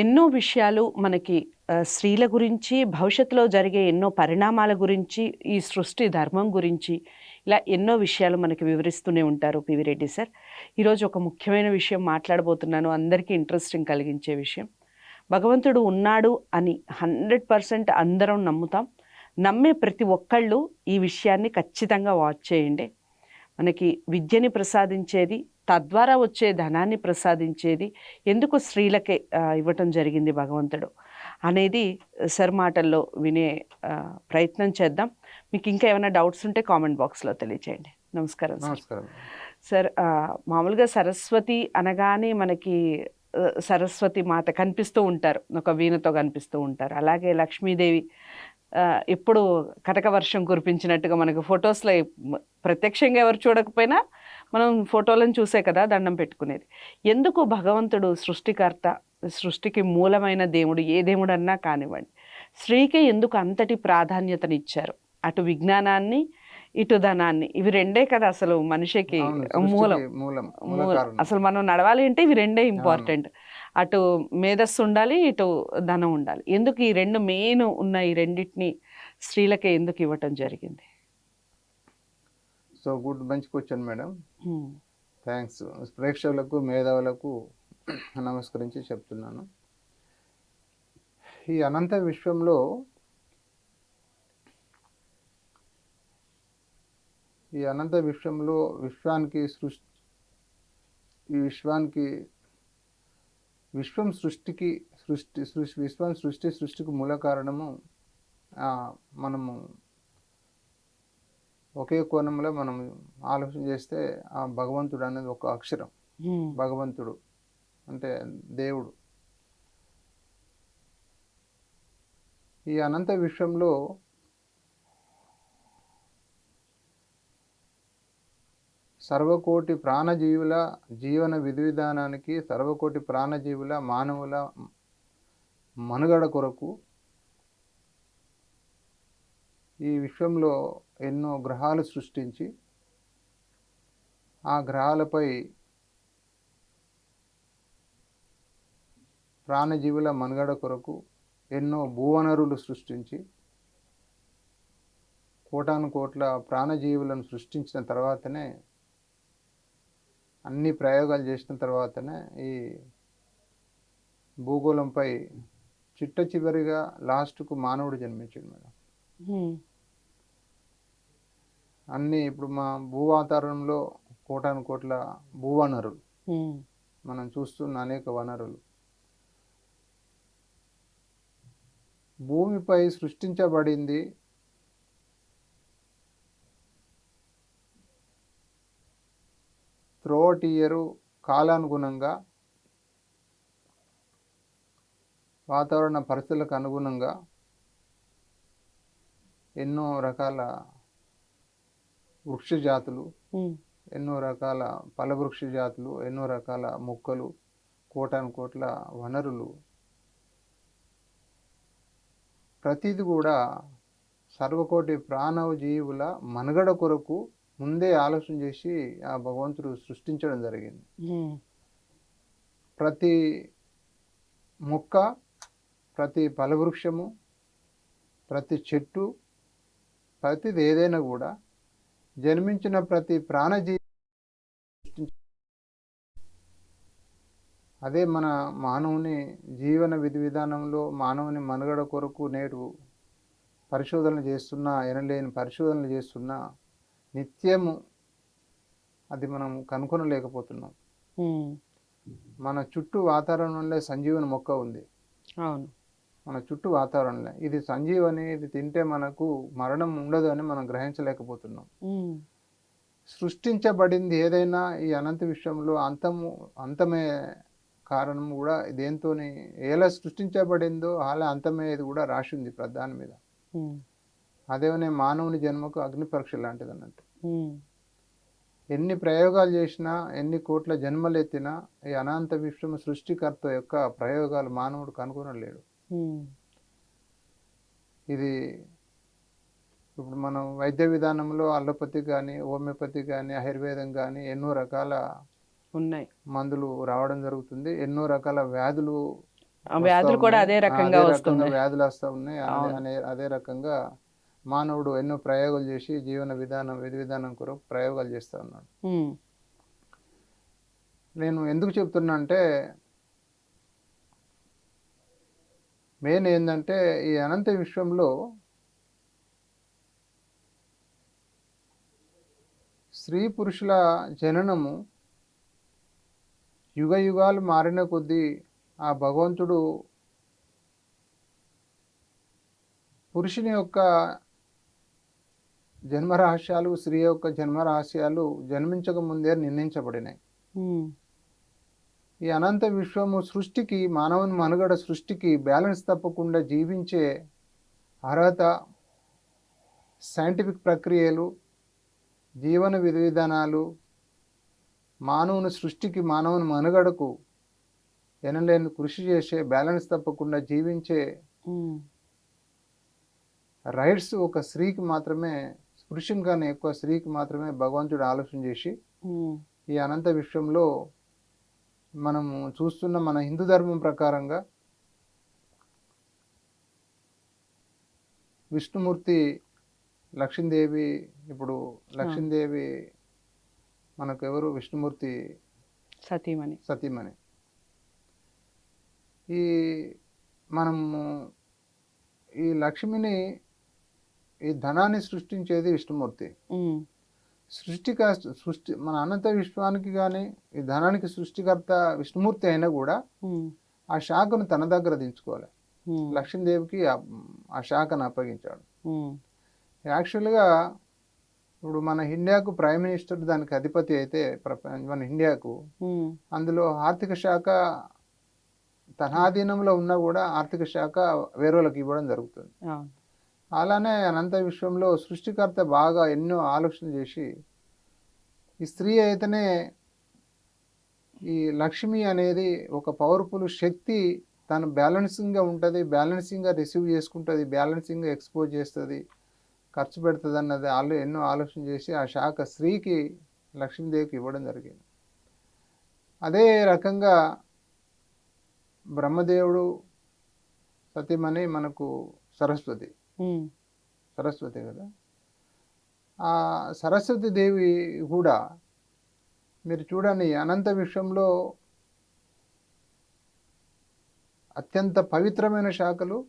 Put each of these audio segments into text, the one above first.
ఎన్నో విషయాలు మనకి స్త్రీల గురించి భవిష్యత్తులో జరిగే ఎన్నో పరిణామాల గురించి ఈ సృష్టి ధర్మం గురించి ఇలా ఎన్నో విషయాలు మనకి వివరిస్తూనే ఉంటారు పివి రెడ్డి సార్. ఈరోజు ఒక ముఖ్యమైన విషయం మాట్లాడబోతున్నాను. అందరికీ ఇంట్రెస్టింగ్ కలిగించే విషయం. భగవంతుడు ఉన్నాడు అని హండ్రెడ్ పర్సెంట్ అందరం నమ్ముతాం. నమ్మే ప్రతి ఒక్కళ్ళు ఈ విషయాన్ని ఖచ్చితంగా వాచ్ చేయండి. మనకి విద్యని ప్రసాదించేది తద్వారా వచ్చే ధనాన్ని ప్రసాదించేది ఎందుకు స్త్రీలకే ఇవ్వటం జరిగింది భగవంతుడు అనేది సార్ మాటల్లో వినే ప్రయత్నం చేద్దాం. మీకు ఇంకా ఏమైనా డౌట్స్ ఉంటే కామెంట్ బాక్స్లో తెలియచేయండి. నమస్కారం సార్. నమస్కారం. సార్ మామూలుగా సరస్వతి అనగానే మనకి సరస్వతి మాత కనిపిస్తూ ఉంటారు. ఒక వీణతో కనిపిస్తూ ఉంటారు. అలాగే లక్ష్మీదేవి ఎప్పుడు కటక వర్షం కురిపించినట్టుగా మనకు ఫొటోస్లో ప్రత్యక్షంగా ఎవరు చూడకపోయినా మనం ఫోటోలను చూసే కదా దండం పెట్టుకునేది. ఎందుకు భగవంతుడు సృష్టికర్త సృష్టికి మూలమైన దేవుడు ఏ దేవుడు అన్నా కానివ్వండి స్త్రీకి ఎందుకు అంతటి ప్రాధాన్యతనిచ్చారు? అటు విజ్ఞానాన్ని ఇటు ధనాన్ని. ఇవి రెండే కదా అసలు మనిషికి మూలం. మూలం అసలు మనం నడవాలి అంటే ఇవి రెండే ఇంపార్టెంట్. అటు మేధస్సు ఉండాలి ఇటు ధనం ఉండాలి. ఎందుకు ఈ రెండు మెయిన్ ఉన్న ఈ రెండింటిని స్త్రీలకే ఎందుకు ఇవ్వటం జరిగింది? సో గుడ్ మంచి క్వశ్చన్ మేడం. థ్యాంక్స్ ప్రేక్షకులకు మేధావులకు నమస్కరించి చెప్తున్నాను. ఈ అనంత విశ్వంలో ఈ అనంత విశ్వంలో విశ్వానికి సృష్టి ఈ విశ్వానికి విశ్వం సృష్టికి సృష్టి సృష్టి విశ్వం సృష్టి సృష్టికి మూల కారణము మనము ఒకే కోణంలో మనం ఆలోచన చేస్తే ఆ భగవంతుడు అనేది ఒక అక్షరం. భగవంతుడు అంటే దేవుడు ఈ అనంత విశ్వంలో సర్వకోటి ప్రాణజీవుల జీవన విధి విధానానికి సర్వకోటి ప్రాణజీవుల మానవుల మనుగడ కొరకు ఈ విశ్వంలో ఎన్నో గ్రహాలు సృష్టించి ఆ గ్రహాలపై ప్రాణజీవుల మనుగడ కొరకు ఎన్నో భూవనరులు సృష్టించి కోటాను కోట్ల ప్రాణజీవులను సృష్టించిన తర్వాతనే అన్ని ప్రయోగాలు చేసిన తర్వాతనే ఈ భూగోళంపై చిట్ట చివరిగా లాస్ట్కు మానవుడు జన్మించాడు మేడం. అన్ని ఇప్పుడు మా భూవాతావరణంలో కోటాను కోట్ల భూవనరులు. మనం చూస్తున్న అనేక వనరులు భూమిపై సృష్టించబడింది త్రోట్ ఇయరు కాలానుగుణంగా వాతావరణ పరిస్థితులకు అనుగుణంగా ఎన్నో రకాల వృక్ష జాతులు. ఎన్నో రకాల ఫలవృక్ష జాతులు ఎన్నో రకాల మొక్కలు కోటాను కోట్ల వనరులు ప్రతిది కూడా సర్వకోటి ప్రాణవ జీవుల మనుగడ కొరకు ముందే ఆలోచన చేసి ఆ భగవంతుడు సృష్టించడం జరిగింది. ప్రతి మొక్క ప్రతి ఫలవృక్షము ప్రతి చెట్టు ప్రతిది ఏదైనా కూడా జన్మించిన ప్రతి ప్రాణజీవి సృష్టించ- అదే మన మానవుని జీవన విధి విధానంలో మానవుని మనుగడ కొరకు నేడు పరిశోధనలు చేస్తున్నా ఎనలేని పరిశోధనలు చేస్తున్నా నిత్యము అది మనం కనుగొనలేకపోతున్నాం. మన చుట్టూ వాతావరణంలో సంజీవని మొక్క ఉంది అవును మన చుట్టూ వాతావరణంలో ఇది సంజీవని ఇది తింటే మనకు మరణం ఉండదు అని మనం గ్రహించలేకపోతున్నాం. సృష్టించబడింది ఏదైనా ఈ అనంత విశ్వంలో అంతము అంతమే కారణం కూడా దేంతోని ఎలా సృష్టించబడిందో అలా అంతమయ్యేది కూడా రాసి ఉంది ప్రధాని మీద. అదేమనే మానవుని జన్మకు అగ్ని పరీక్ష లాంటిది అన్నట్టు. ఎన్ని ప్రయోగాలు చేసినా ఎన్ని కోట్ల జన్మలు ఎత్తినా ఈ అనంత విశ్వం సృష్టికర్త యొక్క ప్రయోగాలు మానవుడు కనుగొనలేడు. ఇది ఇప్పుడు మనం వైద్య విధానంలో అల్లోపతి కానీ హోమియోపతి కానీ ఆయుర్వేదం కానీ ఎన్నో రకాల ఉన్నాయి. మందులు రావడం జరుగుతుంది. ఎన్నో రకాల వ్యాధులు వ్యాధులు కూడా. అదే రకంగా వ్యాధులు వస్తూ ఉన్నాయి. అదే రకంగా మానవుడు ఎన్నో ప్రయోగాలు చేసి జీవన విధానం విధి విధానం కొరకు ప్రయోగాలు చేస్తూ ఉన్నాడు. నేను ఎందుకు చెప్తున్నా అంటే మెయిన్ ఏంటంటే ఈ అనంత విశ్వంలో స్త్రీ పురుషుల జననము యుగ యుగాలు మారిన కొద్దీ ఆ భగవంతుడు పురుషుని యొక్క జన్మ రహస్యాలు స్త్రీ యొక్క జన్మ రహస్యాలు జన్మించక ముందే నిర్ణయించబడినాయి. ఈ అనంత విశ్వము సృష్టికి మానవుని మనుగడ సృష్టికి బ్యాలెన్స్ తప్పకుండా జీవించే అర్హత సైంటిఫిక్ ప్రక్రియలు జీవన విధి విధానాలు మానవుని సృష్టికి మానవుని మనుగడకు ఎనలేని కృషి చేసే బ్యాలెన్స్ తప్పకుండా జీవించే రైట్స్ ఒక స్త్రీకి మాత్రమే పురుషుని కన్నా ఎక్కువ స్త్రీకి మాత్రమే భగవంతుడు ఆలోచన చేసి ఈ అనంత విశ్వంలో మనము చూస్తున్న మన హిందూ ధర్మం ప్రకారంగా విష్ణుమూర్తి లక్ష్మీదేవి ఇప్పుడు లక్ష్మీదేవి మనకు ఎవరు? విష్ణుమూర్తి సతీమణి. సతీమణి. ఈ మనము ఈ లక్ష్మిని ఈ ధనాన్ని సృష్టించేది విష్ణుమూర్తి. ఉమ్, సృష్టిక సృష్టి మన అనంత విశ్వానికి కానీ ఈ ధనానికి సృష్టికర్త విష్ణుమూర్తి అయినా కూడా ఆ శాఖను తన దగ్గర దించుకోవాలి. లక్ష్మీదేవికి ఆ- శాఖను అప్పగించాడు. యాక్చువల్గా ఇప్పుడు మన ఇండియాకు ప్రైమ్ మినిస్టర్ దానికి అధిపతి అయితే ప్రపంచ మన ఇండియాకు అందులో ఆర్థిక శాఖ తన ఆధీనంలో ఉన్నా కూడా ఆర్థిక శాఖ వేరేళ్ళకి ఇవ్వడం జరుగుతుంది. అలానే అనంత విశ్వంలో సృష్టికర్త బాగా ఎన్నో ఆలోచన చేసి ఈ స్త్రీ అయితేనే ఈ లక్ష్మి అనేది ఒక పవర్ఫుల్ శక్తి. తను బ్యాలెన్సింగ్గా ఉంటుంది బ్యాలెన్సింగ్గా రిసీవ్ చేసుకుంటుంది బ్యాలెన్సింగ్గా ఎక్స్పోజ్ చేస్తుంది ఖర్చు పెడుతుంది అన్నది ఆలో ఎన్నో ఆలోచన చేసి ఆ శాఖ స్త్రీకి లక్ష్మీదేవికి ఇవ్వడం జరిగింది. అదే రకంగా బ్రహ్మదేవుడు సతీమణి మనకు సరస్వతి. సరస్వతి కదా? ఆ సరస్వతి దేవి కూడా మీరు చూడండి అనంత విశ్వంలో అత్యంత పవిత్రమైన శాఖలు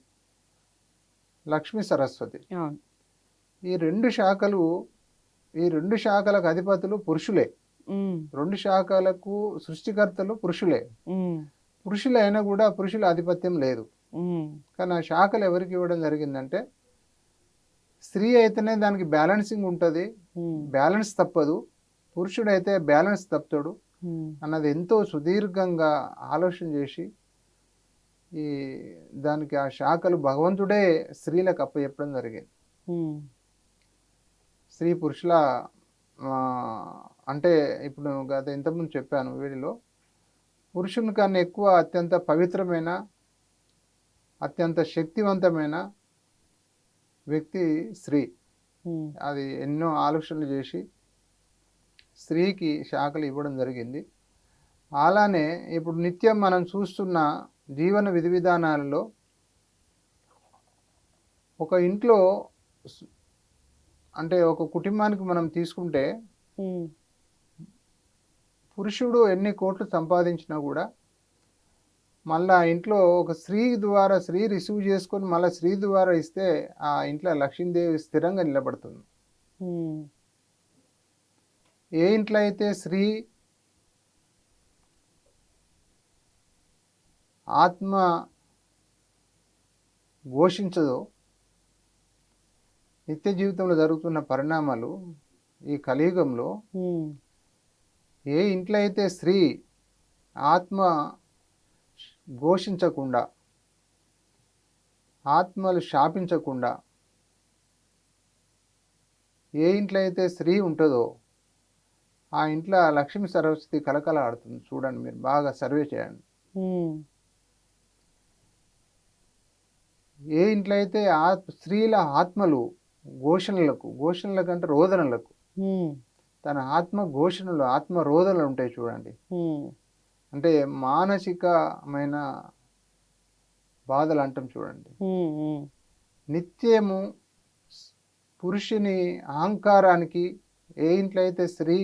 లక్ష్మీ సరస్వతి. ఈ రెండు శాఖలు ఈ రెండు శాఖలకు అధిపతులు పురుషులే. రెండు శాఖలకు సృష్టికర్తలు పురుషులే. పురుషులైనా కూడా పురుషుల ఆధిపత్యం లేదు. కానీ ఆ శాఖలు ఎవరికి ఇవ్వడం జరిగిందంటే స్త్రీ అయితేనే దానికి బ్యాలెన్సింగ్ ఉంటుంది. బ్యాలెన్స్ తప్పదు. పురుషుడైతే బ్యాలెన్స్ తప్పుతాడు అన్నది ఎంతో సుదీర్ఘంగా ఆలోచన చేసి ఈ దానికి ఆ శాఖలు భగవంతుడే స్త్రీలకు అప్పచెప్పడం జరిగింది. స్త్రీ పురుషుల అంటే ఇప్పుడు గత ఇంతకుముందు చెప్పాను వీడిలో పురుషుని కన్నా ఎక్కువ అత్యంత పవిత్రమైన అత్యంత శక్తివంతమైన వ్యక్తి స్త్రీ. అది ఎన్నో ఆలోచనలు చేసి స్త్రీకి శాఖలు ఇవ్వడం జరిగింది. అలానే ఇప్పుడు నిత్యం మనం చూస్తున్న జీవన విధి విధానాలలో ఒక ఇంట్లో అంటే ఒక కుటుంబానికి మనం తీసుకుంటే పురుషుడు ఎన్ని కోట్లు సంపాదించినా కూడా మళ్ళీ ఆ ఇంట్లో ఒక స్త్రీ ద్వారా స్త్రీ రిసీవ్ చేసుకొని మళ్ళీ స్త్రీ ద్వారా ఇస్తే ఆ ఇంట్లో లక్ష్మీదేవి స్థిరంగా నిలబడుతుంది. ఏ ఇంట్లో అయితే స్త్రీ ఆత్మ ఘోషించదో నిత్య జీవితంలో జరుగుతున్న పరిణామాలు ఈ కలియుగంలో ఏ ఇంట్లో అయితే స్త్రీ ఆత్మ ఘోషించకుండా ఆత్మలు శాపించకుండా ఏ ఇంట్లో అయితే స్త్రీ ఉంటుందో ఆ ఇంట్లో లక్ష్మీ సరస్వతి కలకల ఆడుతుంది చూడండి మీరు బాగా సర్వే చేయండి. ఏ ఇంట్లో అయితే ఆ స్త్రీల ఆత్మలు ఘోషణలకు ఘోషణలకు అంటే రోదనలకు తన ఆత్మ ఘోషణలు ఆత్మ రోదనలు ఉంటాయి చూడండి. అంటే మానసికమైన బాధలు అంటాం చూడండి నిత్యము పురుషుని అహంకారానికి ఏ ఇంట్లో అయితే స్త్రీ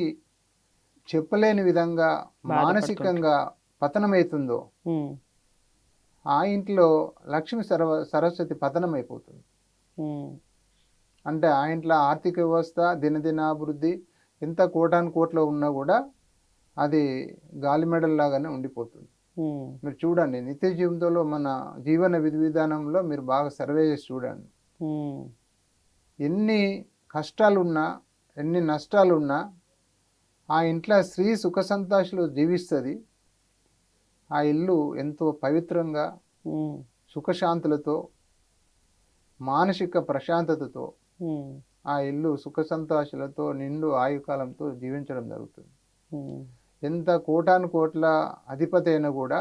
చెప్పలేని విధంగా మానసికంగా పతనమవుతుందో ఆ ఇంట్లో లక్ష్మి సరవ సరస్వతి పతనమైపోతుంది. ఉమ్, అంటే ఆ ఇంట్లో ఆర్థిక వ్యవస్థ దినదినాభివృద్ధి ఎంత కోటాను కోట్లో ఉన్నా కూడా అది గాలిమెడల్లాగానే ఉండిపోతుంది. ఉమ్, మీరు చూడండి నిత్య జీవితంలో మన జీవన విధి విధానంలో మీరు బాగా సర్వే చేసి చూడండి. ఎన్ని కష్టాలున్నా ఎన్ని నష్టాలున్నా ఆ ఇంట్లో స్త్రీ సుఖ సంతోషాలు జీవిస్తుంది. ఆ ఇల్లు ఎంతో పవిత్రంగా సుఖశాంతులతో మానసిక ప్రశాంతతతో ఆ ఇల్లు సుఖ సంతోషాలతో నిండు ఆయుకాలంతో జీవించడం జరుగుతుంది. ఎంత కోటాను కోట్ల అధిపతి అయినా కూడా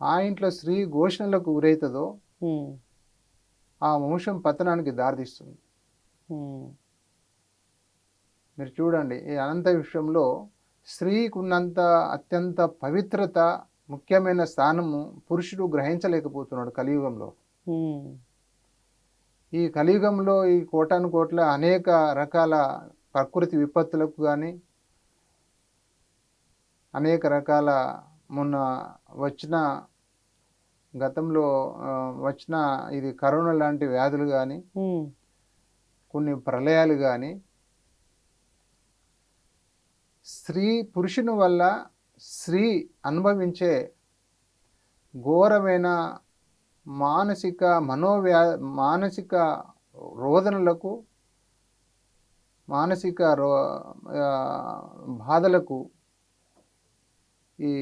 ఆ ఇంట్లో స్త్రీ ఘోషణలకు గురవుతుందో ఉమ్, ఆ వంశం పతనానికి దారితీస్తుంది. మీరు చూడండి ఈ అనంత విషయంలో స్త్రీకి ఉన్నంత అత్యంత పవిత్రత ముఖ్యమైన స్థానము పురుషుడు గ్రహించలేకపోతున్నాడు కలియుగంలో. ఈ కలియుగంలో ఈ కోటాను కోట్ల అనేక రకాల ప్రకృతి విపత్తులకు కానీ అనేక రకాల మొన్న వచ్చిన గతంలో వచ్చిన ఇది కరోనా లాంటి వ్యాధులు కానీ కొన్ని ప్రళయాలు కానీ స్త్రీ పురుషుని వల్ల స్త్రీ అనుభవించే ఘోరమైన మానసిక మనోవ్యా మానసిక రోదనలకు మానసిక రో బాధలకు ఈ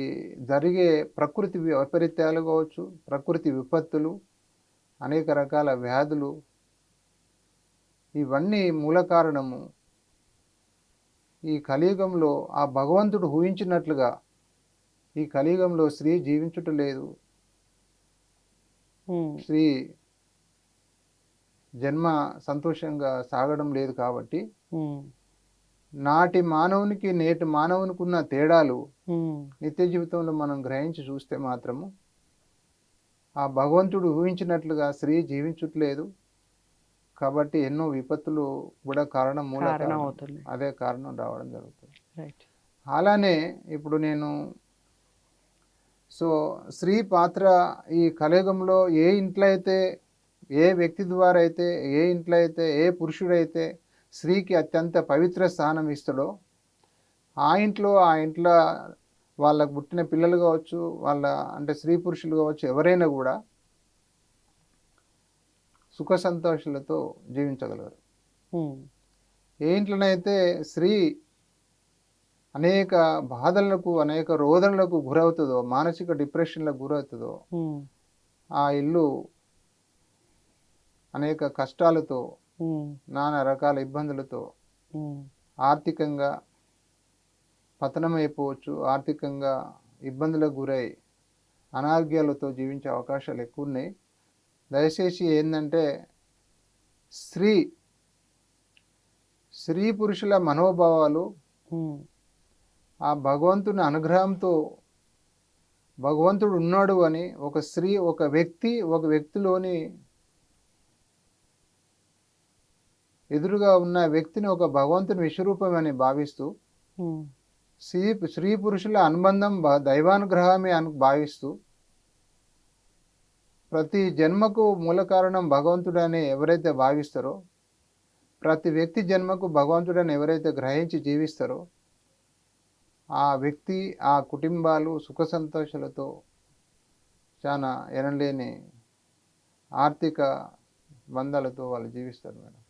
జరిగే ప్రకృతి వైపరీత్యాలు కావచ్చు ప్రకృతి విపత్తులు అనేక రకాల వ్యాధులు ఇవన్నీ మూల కారణము. ఈ కలియుగంలో ఆ భగవంతుడు ఊహించినట్లుగా ఈ కలియుగంలో స్త్రీ జీవించుట లేదు. స్త్రీ జన్మ సంతోషంగా సాగడం లేదు కాబట్టి నాటి మానవునికి నేటి మానవునికి ఉన్న తేడాలు నిత్య జీవితంలో మనం గ్రహించి చూస్తే మాత్రము ఆ భగవంతుడు ఊహించినట్లుగా స్త్రీ జీవించట్లేదు. కాబట్టి ఎన్నో విపత్తులు కూడా కారణం మూల అదే కారణం రావడం జరుగుతుంది. అలానే ఇప్పుడు నేను సో స్త్రీ పాత్ర ఈ కలియుగంలో ఏ ఇంట్లో అయితే ఏ వ్యక్తి ద్వారా అయితే ఏ ఇంట్లో అయితే ఏ పురుషుడైతే స్త్రీకి అత్యంత పవిత్ర స్థానం ఇస్తాడో ఆ ఇంట్లో ఆ ఇంట్లో వాళ్ళకు పుట్టిన పిల్లలు కావచ్చు వాళ్ళ అంటే స్త్రీ పురుషులు కావచ్చు ఎవరైనా కూడా సుఖ సంతోషాలతో జీవించగలరు. ఏ ఇంట్లోనైతే స్త్రీ అనేక బాధలకు అనేక రోదనలకు గురవుతుందో మానసిక డిప్రెషన్లకు గురవుతుందో ఆ ఇల్లు అనేక కష్టాలతో నానా రకాల ఇబ్బందులతో ఆర్థికంగా పతనమైపోవచ్చు ఆర్థికంగా ఇబ్బందులకు గురై అనారోగ్యాలతో జీవించే అవకాశాలు ఎక్కువ ఉన్నాయి దయచేసి ఏంటంటే స్త్రీ స్త్రీ పురుషుల మనోభావాలు ఆ భగవంతుని అనుగ్రహంతో భగవంతుడు ఉన్నాడు అని ఒక స్త్రీ ఒక వ్యక్తి ఒక వ్యక్తిలోని ఎదురుగా ఉన్న వ్యక్తిని ఒక భగవంతుని విశ్వరూపం అని భావిస్తూ ఉమ్, స్త్రీ స్త్రీ పురుషుల అనుబంధం దైవానుగ్రహమే అని భావిస్తూ ప్రతి జన్మకు మూల కారణం భగవంతుడని ఎవరైతే భావిస్తారో ప్రతి వ్యక్తి జన్మకు భగవంతుడని ఎవరైతే గ్రహించి జీవిస్తారో ఆ వ్యక్తి ఆ కుటుంబాలు సుఖ సంతోషాలతో చాలా ఎనలేని ఆర్థిక బంధాలతో వాళ్ళు జీవిస్తారు మేడం.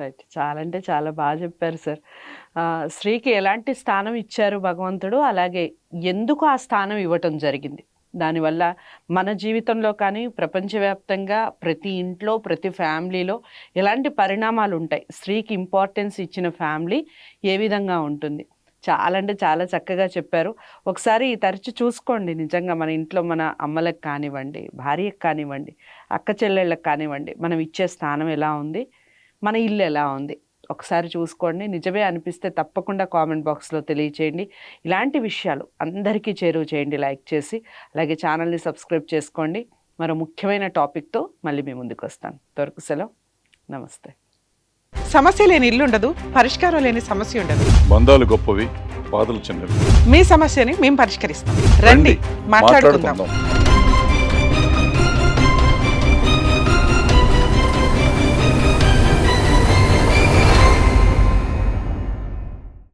రైట్ చాలా అంటే చాలా బాగా చెప్పారు సార్. స్త్రీకి ఎలాంటి స్థానం ఇచ్చారు భగవంతుడు? అలాగే ఎందుకు ఆ స్థానం ఇవ్వటం జరిగింది? దానివల్ల మన జీవితంలో కానీ ప్రపంచవ్యాప్తంగా ప్రతి ఇంట్లో ప్రతి ఫ్యామిలీలో ఎలాంటి పరిణామాలు ఉంటాయి? స్త్రీకి ఇంపార్టెన్స్ ఇచ్చిన ఫ్యామిలీ ఏ విధంగా ఉంటుంది? చాలా అంటే చాలా చక్కగా చెప్పారు. ఒకసారి తరచు చూసుకోండి. నిజంగా మన ఇంట్లో మన అమ్మలకు కానివ్వండి భార్యకు కానివ్వండి అక్క చెల్లెళ్ళకి కానివ్వండి మనం ఇచ్చే స్థానం ఎలా ఉంది? మన ఇల్లు ఎలా ఉంది? ఒకసారి చూసుకోండి. నిజమే అనిపిస్తే తప్పకుండా కామెంట్ బాక్స్లో తెలియచేయండి. ఇలాంటి విషయాలు అందరికీ చేరువ చేయండి. లైక్ చేసి అలాగే ఛానల్ని సబ్స్క్రైబ్ చేసుకోండి. మరో ముఖ్యమైన టాపిక్తో మళ్ళీ మీ ముందుకు వస్తాను. తొరకు సెలవు. నమస్తే. సమస్య లేని ఇల్లు ఉండదు పరిష్కారం లేని సమస్య ఉండదు. బంధాలు గొప్పవి బాధలు చిన్నవి. మీ సమస్యని మేము పరిష్కరిస్తాం. రండి మాట్లాడుకుందాం. మాట్లాడుకుందాం.